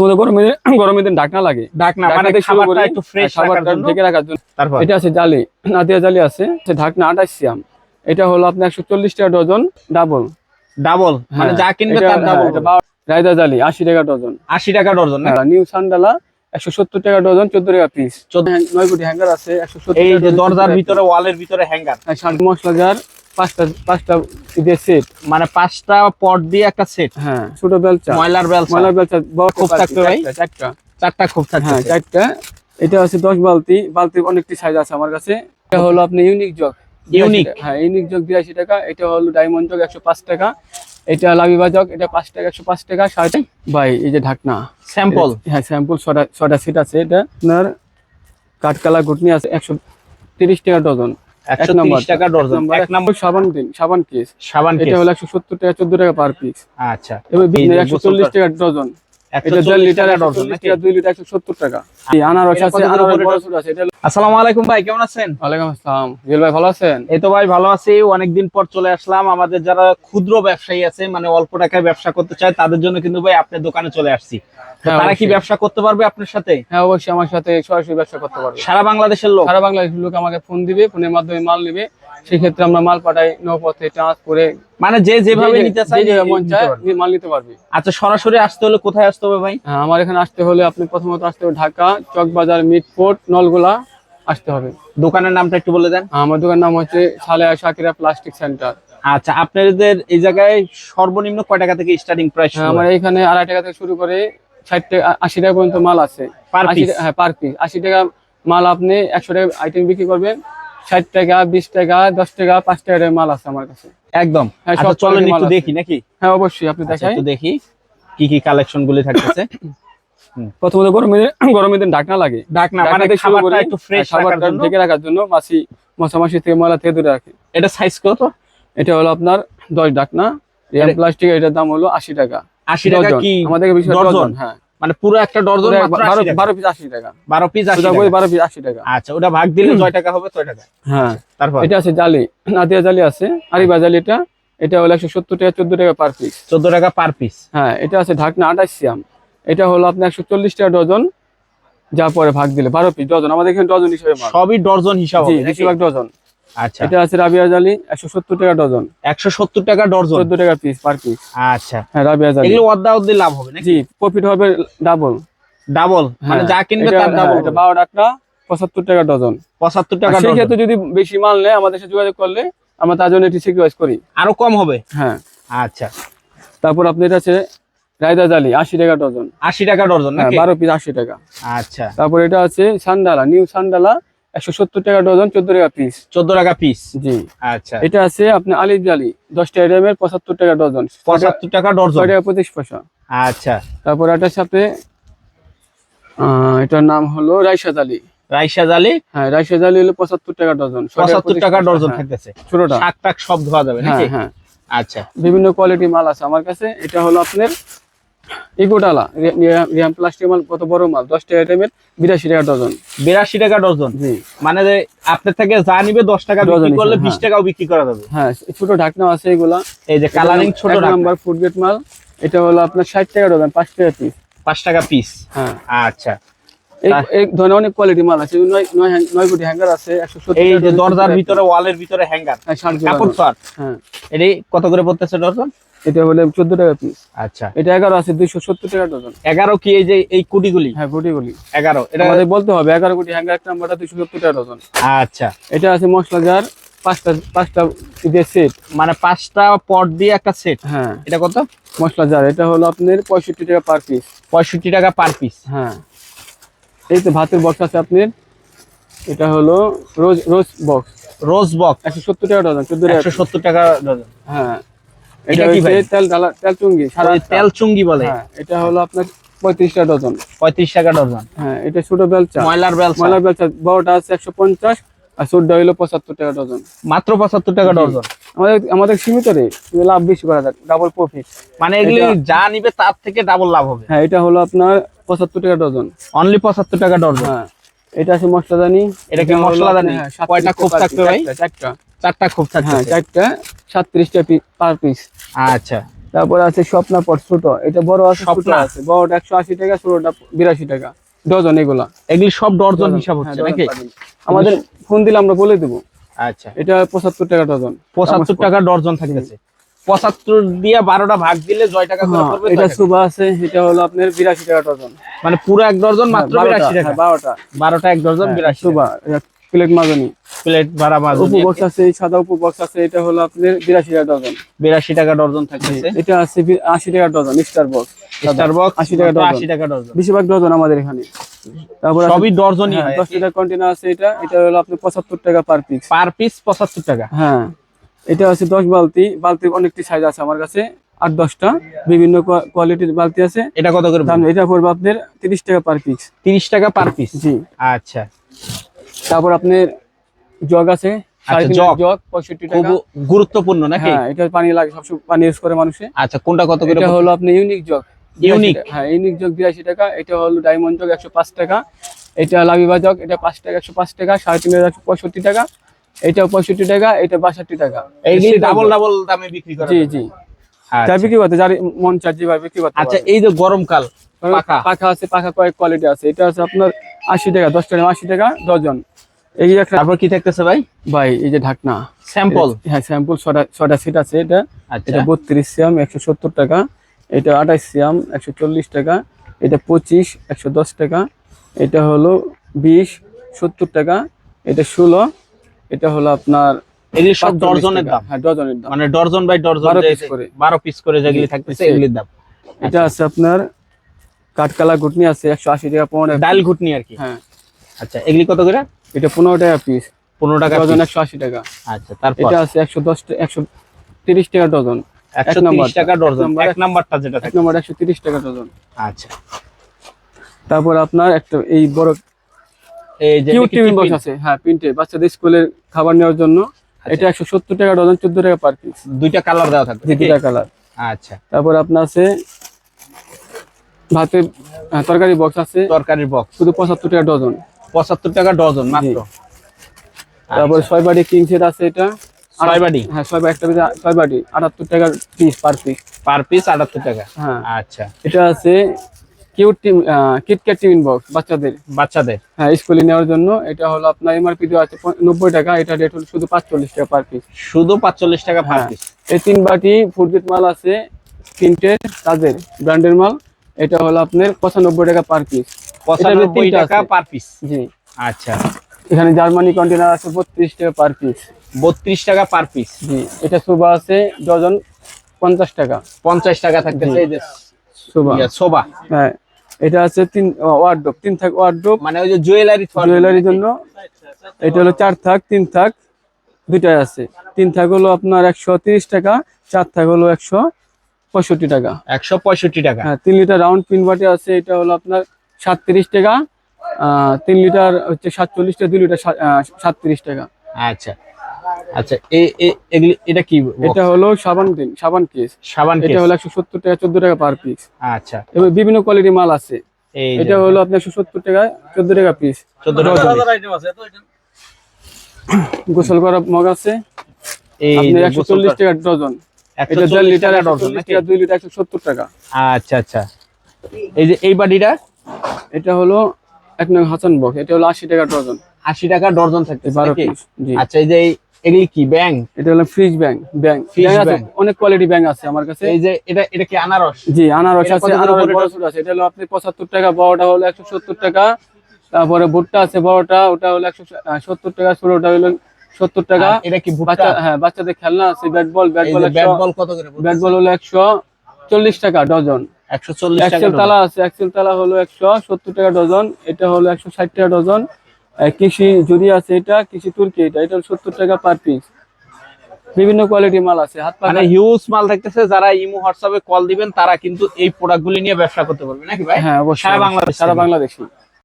তোমাদের গরমে গরমের দিন ডাকনা লাগে। ডাকনা মানে খাবারটা একটু ফ্রেশ রাখার জন্য। ঢেকে রাখার জন্য। তারপর এটা আছে জালি নাদিয়া জালি আছে। সে ঢাকনা আঠাশ সিয়াম। এটা হলো একশো চল্লিশ টাকা ডজন ডাবল। ডাবল? মানে যা কিনবে তার ডাবল। রায়দা জালি আশি টাকা ডজন। আশি টাকা ডজন না? নিউ সান্ডালা একশো সত্তর টাকা ডজন চোদ্দ টাকা পিস চোদ্দ নয় কোটি হ্যাঙ্গার আছে একশো সত্তর এই যে দরজার ভিতরে ওয়ালের ভিতরে হ্যাঙ্গার মশলা জার পাঁচটা পাঁচটা দিয়ে সেট মানে পাঁচটা পট দিয়ে একটা সেট হ্যাঁ। ছোট বেলচা। ময়লার বেলসা ময়লা বেলচা বড় খুব থাকবে ভাই? চারটা, চারটা। চারটা খুব হ্যাঁ চারটা। এটা আছে দশ বালতি। বালতির অনেকটি সাইজ আছে আমার কাছে। এটা হলো আপনি ইউনিক জগ Unique? হ্যাঁ ইউনিক জগ বিরাশি টাকা। এটা হলো ডায়মন্ড জগ একশো পাঁচ টাকা। এটা লাভিবা জগ এটা পাঁচ টাকা একশো পাঁচ টাকা। সাড়ে ভাই এই যে ঢাকনা। স্যাম্পল হ্যাঁ স্যাম্পল ছটা ছটা সিট আছে। এটা আপনার কাঠকালা ঘুটনি আছে একশো তিরিশ টাকা ডজন। একশো টাকা ডজন এক নম্বর সাবান দিন সাবান কেস। সাবান এটা হলো একশো সত্তর টাকা চোদ্দ টাকা পার পিস আচ্ছা। এবার একশো চল্লিশ টাকা ডজন। আছি অনেকদিন পর চলে আসলাম। আমাদের যারা ক্ষুদ্র ব্যবসায়ী আছে মানে অল্প টাকায় ব্যবসা করতে চায় তাদের জন্য কিন্তু ভাই আপনার দোকানে চলে আসছি। হ্যাঁ, তারা কি ব্যবসা করতে পারবে আপনার সাথে? হ্যাঁ অবশ্যই আমার সাথে সরাসরি ব্যবসা করতে পারবে। সারা বাংলাদেশের লোক? সারা বাংলাদেশের লোক আমাকে ফোন দিবে ফোনের মাধ্যমে মাল নেবে। সেই ক্ষেত্রে আমরা মাল পাঠাই নৌপথে ট্রান্সপোর্টে মানে যে যেভাবে নিতে যে মন চায় মাল নিতে পারবে। আচ্ছা সরাসরি আসতে হলে কোথায় আসতে হবে ভাই? হ্যাঁ আমার এখানে আসতে হলে আপনি প্রথমত আসতে হবে ঢাকা চকবাজার মিটফোর্ট নলগোলা আসতে হবে। দোকানের নামটা একটু বলে দেন। আমার দোকানের নাম হচ্ছে সালেয়া শাকিরা প্লাস্টিক সেন্টার। আচ্ছা আপনাদের এই জায়গায় সর্বনিম্ন কয় টাকা থেকে স্টার্টিং প্রাইস হ্যাঁ আমার এখানে আড়াই টাকা থেকে শুরু করে ষাট টাকা আশি টাকা পর্যন্ত মাল আছে। Piece? টা- হ্যাঁ পার পিস আশি টাকা মাল আপনি একশো টাকা আইটেম বিক্রি করবেন ষাট টাকা বিশ টাকা দশ টাকা পাঁচ টাকা মাল আছে আমার কাছে। একদম। হ্যাঁ, আচ্ছা চলেন একটু দেখি নাকি? হ্যাঁ অবশ্যই আপনি আচ্ছা, দেখাই। একটু দেখি কি কি কালেকশন গুলি থাকতেছে। প্রথমত গরমে গরমের দিন ডাকনা লাগে। ডাকনা মানে ডাকনা খাবারটা একটু ফ্রেশ হ্যাঁ, খাবারটা ঢেকে রাখার জন্য মাছি মশামাছি থেকে ময়লা থেকে দূরে রাখে। এটা সাইজ কত? এটা হলো আপনার দশ ডাকনা প্লাস্টিক এটার দাম হলো আশি টাকা। আশি টাকা কি আমাদের বিষয় ডজন? ডজন হ্যাঁ। মানে পুরো একটা ডজন পুরো বারো 80 টাকা। বারো পিস আশি টাকা। বারো পিস আশি টাকা। বারো পিস আশি টাকা। আচ্ছা ওটা ভাগ দিলে ছয় টাকা হবে ছয় টাকা। হ্যাঁ। তারপর? এটা আছে জালি। নাদিয়া জালি আছে আরিবা জালি এটা। এটা হলো একশো সত্তর টাকা চোদ্দ টাকা পার পিস চোদ্দ টাকা পার পিস হ্যাঁ এটা আছে ঢাকনা আঠাশ সিয়াম। এটা হলো আপনার একশো চল্লিশ টাকা ডজন। যা পরে ভাগ দিলে বারো পিস ডজন। আমাদের এখানে ডজন হিসেবে সবই ডজন হিসাব? বেশিরভাগ ডজন। আচ্ছা। এটা আছে রাবিয়া জালি একশো সত্তর টাকা ডজন। একশো সত্তর টাকা ডজন? চোদ্দ টাকা পিস পার পিস আচ্ছা। হ্যাঁ রাবিয়া জালি। এগুলো অর্ধা অর্ধি লাভ হবে নাকি? জি প্রফিট হবে ডাবল ডাবল মানে যা কিনবে তার ডাবল এটা বারো টাকা পঁচাত্তর টাকা ডজন। পঁচাত্তর টাকা আর সেই ক্ষেত্রে যদি বেশি মাল নেয় আমাদের সাথে যোগাযোগ করলে আমরা তার জন্য একটি স্যাক্রিফাইস করি। আরও কম হবে? হ্যাঁ। আচ্ছা। তারপর আপনি এটা আছে রায়দা জালি আশি টাকা ডজন। আশি টাকা ডজন হ্যাঁ বারো পিস আশি টাকা। আচ্ছা। তারপর এটা আছে সান্ডালা নিউ সান্ডালা একশো সত্তর টাকা ডজন চোদ্দ টাকা পিস চোদ্দ টাকা পিস জি। আচ্টা এটা আছে আপনি আলিফ জালি দশটা আইটেমের পঁচাত্তর টাকা ডজন। পঁচাত্তর টাকা ডজন? ছয় টাকা পঁচিশ পয়সা। আচ্ছা। তারপর এটার সাথে এটার নাম হলো রাইসা জালি। রাইসা জালি? হ্যাঁ রাইসা জালি হলো পঁচাত্তর টাকা ডজন। পঁচাত্তর টাকা ডজন হ্যাঁ, থাকতেছে। ছোটটা। শাক টাক সব ধোয়া যাবে হ্যাঁ হ্যাঁ। আচ্ছা। বিভিন্ন কোয়ালিটি মাল আছে আমার কাছে। এটা হলো আপনার ইকোটালা রিয়াম প্লাস্টিক মাল কত বড় মাল? দশটা আইটেমের বিরাশি টাকা ডজন। বিরাশি টাকা ডজন? জি। মানে যে আপনার থেকে যা নিবে দশ টাকা ডজন করলে বিশ হ্যাঁ। টাকাও বিক্রি করা যাবে। হ্যাঁ ছোট ঢাকনা আছে এগুলা। এই যে কালারিং ছোট নাম্বার ফুড গেট মাল। এটা হলো আপনার ষাট টাকা ডজন পাঁচ টাকা পিস পাঁচ টাকা পিস হ্যাঁ। আচ্ছা। এই ধরনের অনেক কোয়ালিটি মাল আছে। নয় কোটি হ্যাঙ্গার আছে একশো এই যে দরজার 70 ভিতরে ওয়ালের ভিতরে হ্যাঙ্গার হ্যাঁ কাপড় হ্যাঁ। এটি কত করে পড়তেছে ডজন? এটা হলো চোদ্দ টাকা পিস আচ্ছা। এটা এগারো আছে দুইশো সত্তর টাকা ডজন। এগারো কি এই যে এই কুটিগুলি? হ্যাঁ কোটিগুলি। এগারো। এটা আমাদের বলতে হবে এগারো কোটি হ্যাঙ্গার একটা নাম্বারটা দুইশো সত্তর টাকা ডজন। আচ্ছা। এটা আছে মশলা জার পাঁচটা পাঁচটা ঈদের সেট মানে পাঁচটা পট দিয়ে একটা সেট হ্যাঁ। এটা কত? মশলা জার এটা হলো আপনার পঁয়ষট্টি টাকা পার পিস পঁয়ষট্টি টাকা পার পিস হ্যাঁ। এই তো ভাতের বক্স আছে আপনার এটা হলো রোজ রোজ বক্স রোজ বক্স একশো সত্তর টাকা ডজন চোদ্দ টাকা একশো সত্তর টাকা ডজন হ্যাঁ। এটা কি ভাই? তেল ডালা তেল চুঙ্গি সারা তেল চুঙ্গি বলে? হ্যাঁ এটা হলো আপনার পঁয়ত্রিশ টাকা ডজন পঁয়ত্রিশ টাকা ডজন হ্যাঁ এটা ছোট বেলচা। ময়লার বেল ময়লার বেলচা বড়টা আছে একশো পঞ্চাশ আর ছোটটা হলো পঁচাত্তর টাকা ডজন। মাত্র পঁচাত্তর টাকা ডজন? আমাদের আমাদের সীমিত রেট লাভ বেশি করা যায় ডাবল প্রফিট মানে এগুলি যা নিবে তার থেকে ডাবল লাভ হবে? হ্যাঁ এটা হলো আপনার পঁচাত্তর টাকা ডজন। অনলি পঁচাত্তর টাকা ডজন? হ্যাঁ এটা আছে মশলাদানি। এটা কি মশলাদানি? হ্যাঁ, কয়টা 37 খোপ থাকবে ভাই? চারটা, চারটা। চারটা খুব হ্যাঁ চারটা সাতত্রিশটা পার পিস আচ্ছা। তারপরে আছে স্বপ্না পট ছোট এটা বড় আছে ছোট স্বপ্না? আছে। বড়টা একশো আশি টাকা ছোটটা বিরাশি টাকা। ডজন এগুলা। এগুলি সব ডজন হিসাব হ্যাঁ, হচ্ছে নাকি আমাদের ফোন দিলে আমরা বলে দেবো। আচ্ছা। এটা পঁচাত্তর টাকা ডজন। পঁচাত্তর টাকা ডজন থাকতেছে। পঁচাত্তর দিয়ে বারোটা ভাগ দিলে জয় টাকা হ্যাঁ, এটা। সুবা আছে এটা হলো আপনার বিরাশি টাকা ডজন। মানে পুরো এক ডজন মাত্র হ্যাঁ, বিরাশি টাকা। বারোটা। বারোটা এক ডজন বিরাশি সুবা প্লেট মাজনি। প্লেট ভাড়া বাজু উপু বক্স আছে এই সাদা উপু বক্স আছে এটা হলো আপনার বিরাশি টাকা ডজন বিরাশি টাকা ডজন থাকতেছে। এটা আছে বি- আশি টাকা dozen star box star box 80 টাকা ডজন। আশি টাকা ডর্জন বেশিরভাগ ডজন আমাদের এখানে। তারপর সবই ডর্জনই হ্যাঁ, হয়। দশ লিটার কন্টেনার আছে এটা। এটা হলো আপনার পঁচাত্তর টাকা পার পিস পার পিস পঁচাত্তর টাকা। হ্যাঁ। এটা আছে দশ বালতি। বালতির অনেকটি সাইজ আছে আমার কাছে। আট দশটা। বিভিন্ন কোয়ালিটির বালতি আছে। এটা কত করে দাম এটা পড়বে আপনার তিরিশ টাকা পার পিস তিরিশ টাকা পার পিস জি। আচ্ছা। তারপর আপনার জগ আছে জগ। জগ পঁয়ষট্টি টাকা। গুরুত্বপূর্ণ নাকি? হ্যাঁ এটা পানি লাগে সবসময় পানি ইউজ করে মানুষে। আচ্ছা কোনটা কত এটা হলো আপনার ইউনিক জগ Unique? হ্যাঁ ইউনিক জগ বিরাশি টাকা। এটা হলো ডায়মন্ড জগ একশো পাঁচ টাকা। এটা লাভিবা জগ এটা পাঁচ টাকা একশো পাঁচ টাকা। সাড়ে তিন হাজার পঁয়ষট্টি টাকা। এটা পঁয়ষট্টি টাকা এটা বাষট্টি টাকা। সেটা ডাবল ডাবল দামে বিক্রি করে জি জি। আচ্ছা। যা বিক্রি করতে যার মন চার যেভাবে বিক্রি করতে আচ্ছা এই যে গরমকাল পাকা পাখা। আছে পাখা কয়েক কোয়ালিটি আছে। এটা আছে আপনার আশি টাকা দশ টাকা আশি টাকা ডজন। এই একটা তারপর কি থাকতেছে ভাই? ভাই এই যে ঢাকনা। স্যাম্পল হ্যাঁ স্যাম্পল ছটা ছটা সিট আছে এটা। আচ্ছা। এটা বত্রিশ সিয়াম একশো সত্তর টাকা। এটা আঠাইশ সিয়াম একশো চল্লিশ টাকা। এটা পঁচিশ একশো দশ টাকা। এটা হলো বিশ সত্তর টাকা। এটা ষোলো। এটা হলো আপনার এগুলি সব 45 ডর্জনের দাম? হ্যাঁ ডজনের দাম। মানে ডর্জন বাই ডর্জন 12 যে- piece করে। বারো পিস করে যেগুলি থাকতেছে এগুলির দাম। এটা আছে আপনার কাঠকালা ঘুটনি আছে একশো আশি টাকা পনেরো ডাল ঘুটনি আর কি? হ্যাঁ। আচ্ছা এগুলি কত করে? এটা পনেরো টাকা পিস পনেরো টাকা ডজন একশো আশি টাকা। আচ্ছা তারপর? এটা আছে একশো দশ একশো তিরিশ টাকা ডজন। একশো এক নাম্বার টাকা ডর্জন এক নাম্বারটা যেটা এক নম্বর একশো তিরিশ টাকা ডজন। আচ্ছা। তারপর আপনার একটা এই বড় টিফিন বক্স আছে। হ্যাঁ প্রিন্টে বাচ্চাদের স্কুলের খাবার নেওয়ার জন্য। এটা একশো সত্তর টাকা ডজন চোদ্দ টাকা পার পিস দুইটা কালার দেওয়া থাকবে দুটা কালার আচ্ছা। তারপর আপনার আছে ভাতের তরকারি বক্স আছে। তরকারির বক্স শুধু পঁচাত্তর টাকা ডজন। পঁচাত্তর টাকা ডজন মাত্র। তারপরে ছয় বাটি কিং সেট আছে এটা। ছয় বাটি হ্যাঁ ছয় বাটি একটা ছয় বাটি আটাত্তর টাকা piece per piece per piece আটাত্তর টাকা? হ্যাঁ। আচ্ছা। এটা আছে cute team KitKat tiffin box বাচ্চাদের। বাচ্চাদের? হ্যাঁ স্কুলে নেওয়ার জন্য। এটা হলো আপনার এমআরপি দেওয়া আছে নব্বই টাকা। এটা রেট হলো শুধু পাঁচচল্লিশ টাকা পার পিস শুধু পাঁচচল্লিশ টাকা পার হ্যাঁ। পিস এই তিন বাটি ফুডগেট মাল আছে। তিনটে তাদের ব্র্যান্ডের মাল। এটা হলো আপনার পঁচানব্বই টাকা পার পিস পঁচানব্বই টাকা। পার পিস জি। আচ্ছা। এখানে জার্মানি কন্টেনার আছে বত্রিশ টাকা পার পিস বত্রিশ টাকা পার পিস জি এটা সুবা আছে ডজন পঞ্চাশ টাকা। পঞ্চাশ টাকা থাকতেছে। যে সুবা সোবা হ্যাঁ এটা আছে তিন ওয়ার্ড্রোপ তিন থাক ওয়ার্ড্রোপ মানে ওই যে জুয়েলারি জুয়েলারির জন্য। এটা হলো চার থাক তিন থাক দুইটাই আছে। তিন থাক হলো আপনার একশো তিরিশ টাকা চার থাক হলো একশো পঁয়ষট্টি টাকা। একশো পঁয়ষট্টি টাকা। হ্যাঁ তিন লিটার রাউন্ড পিন বাটি আছে এটা হলো আপনার সাতত্রিশ টাকা। তিন লিটার হচ্ছে সাতচল্লিশ টাকা দুই লিটার সাতত্রিশ টাকা। আচ্ছা। আচ্ছা এটা কি এটা হলো সাবান সাবান কেস সাবান এটা? হলো একশো সত্তর টাকা চোদ্দ টাকা পার পিস আচ্ছা। এবং বিভিন্ন কোয়ালিটির মাল আছে। এটা হলো আপনার একশো সত্তর টাকা চোদ্দ টাকা পিস চোদ্দ টাকা গোসল করা মগ আছে। একশো চল্লিশ টাকা ডজন। এটা দেড় লিটার ডজন চল্লিশ দুই লিটার একশো সত্তর টাকা। আচ্ছা আচ্ছা। এই যে এই বাটিটা এটা হলো এক নং হাসান বক্স এটা হলো আশি টাকা ডজন। আশি টাকা ডর্জন থাকতে বারো আচ্ছা এই যে এগুলি কি ব্যাং এটা হলো ফ্রিজ। অনেক কোয়ালিটি ব্যাংক আছে আমার কাছে। এই যে এটা এটা কি আনারস? জি আনারস আছে আনারস বড় এটা? ছোট আছে। এটা হলো আপনি পঁচাত্তর টাকা বড়টা হলো একশো সত্তর টাকা। তারপরে ভুট্টা আছে বড়টা ওটা হলো একশো সত্তর টাকা ষোলোটা হলো সত্তর টাকা। এটা কি বাচ্চা হ্যাঁ বাচ্চাদের খেলনা আছে bat ball bat ball bat ball কত করে ব্যাট বল হলো একশো চল্লিশ টাকা ডজন। একশো চল্লিশ তালা আছে তালা হলো একশো সত্তর টাকা ডজন এটা হলো একশো ষাট টাকা ডজন। কৃষি জুড়ি আছে এটা কৃষি তুর্কি এটা এটা সত্তর টাকা পার পিস। বিভিন্ন কোয়ালিটি মাল আছে হাত মানে হিউজ মাল থাকতেছে যারা ইমো হোয়াটসঅ্যাপে কল দিবেন তারা কিন্তু এই প্রোডাক্টগুলি নিয়ে ব্যবসা করতে পারবে নাকি ভাই? হ্যাঁ অবশ্যই সারা বাংলাদেশ সারা থেকে। বাংলাদেশি